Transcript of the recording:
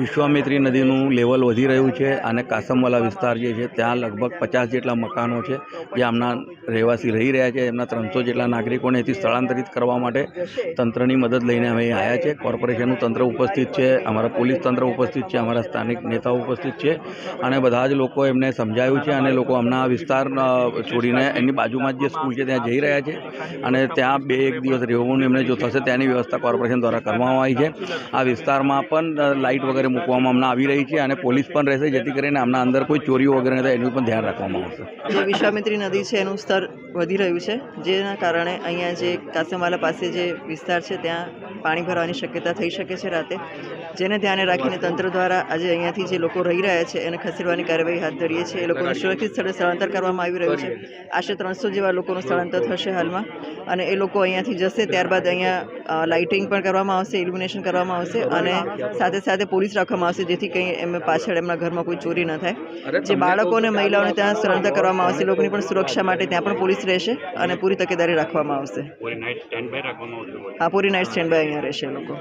વિશ્વામિત્રી નદીનું લેવલ વધી રહ્યું છે અને કાસમવાલા વિસ્તાર જે છે, ત્યાં લગભગ પચાસ જેટલા મકાનો છે, જે આમના રહેવાસી રહી રહ્યા છે. એમના ત્રણસો જેટલા નાગરિકોને એથી સ્થળાંતરિત કરવા માટે તંત્રની મદદ લઈને અમે આવ્યા છે. કોર્પોરેશનનું તંત્ર ઉપસ્થિત છે, અમારા પોલીસ તંત્ર ઉપસ્થિત છે, અમારા સ્થાનિક નેતાઓ ઉપસ્થિત છે અને બધા જ લોકો એમને સમજાયું છે અને લોકો હમણાં આ વિસ્તાર છોડીને એની બાજુમાં જે સ્કૂલ છે, ત્યાં જઈ રહ્યા છે અને ત્યાં બે એક દિવસ રહેવું એમને જો થશે, ત્યાંની વ્યવસ્થા કોર્પોરેશન દ્વારા કરવામાં આવી છે. આ વિસ્તારમાં પણ લાઇટ વગેરે મૂકવામાં હમણાં આવી રહી છે અને પોલીસ પણ રહેશે, જેથી કરીને આમના અંદર કોઈ ચોરીઓ વગેરે નથી એનું પણ ધ્યાન રાખવામાં આવશે. જે વિશ્વામિત્રી નદી છે, એનું સ્તર વધી રહ્યું છે, જેના કારણે અહીંયા જે કાસમવાલા પાસે જે વિસ્તાર છે, ત્યાં પાણી ભરવાની શક્યતા થઈ શકે છે રાતે. જેને ધ્યાને રાખીને તંત્ર દ્વારા આજે અહીંયાથી જે લોકો રહી રહ્યા છે, એને ખસેડવાની કાર્યવાહી હાથ ધરીએ છીએ. એ લોકોને સુરક્ષિત સ્થળે સ્થળાંતર કરવામાં આવી રહ્યું છે. આશરે ત્રણસો જેવા લોકોનું સ્થળાંતર થશે હાલમાં. અને એ લોકો અહીંયાથી જશે, ત્યારબાદ અહીંયા લાઇટિંગ પણ કરવામાં આવશે ઇલ્યુમિનેશન કરવામાં આવશે અને સાથે સાથે પોલીસ રાખવામાં આવશે જેથી કંઈ એમ પાછળ એમના ઘરમાં કોઈ ચોરી ન થાય. જે બાળકો અને મહિલાઓને ત્યાં સરળતા કરવામાં આવશે લોકોની પણ સુરક્ષા માટે ત્યાં પણ પોલીસ રહેશે અને પૂરી તકેદારી રાખવામાં આવશે. હા પૂરી નાઇટ સ્ટેન્ડ બાય અહીંયા રહેશે લોકો.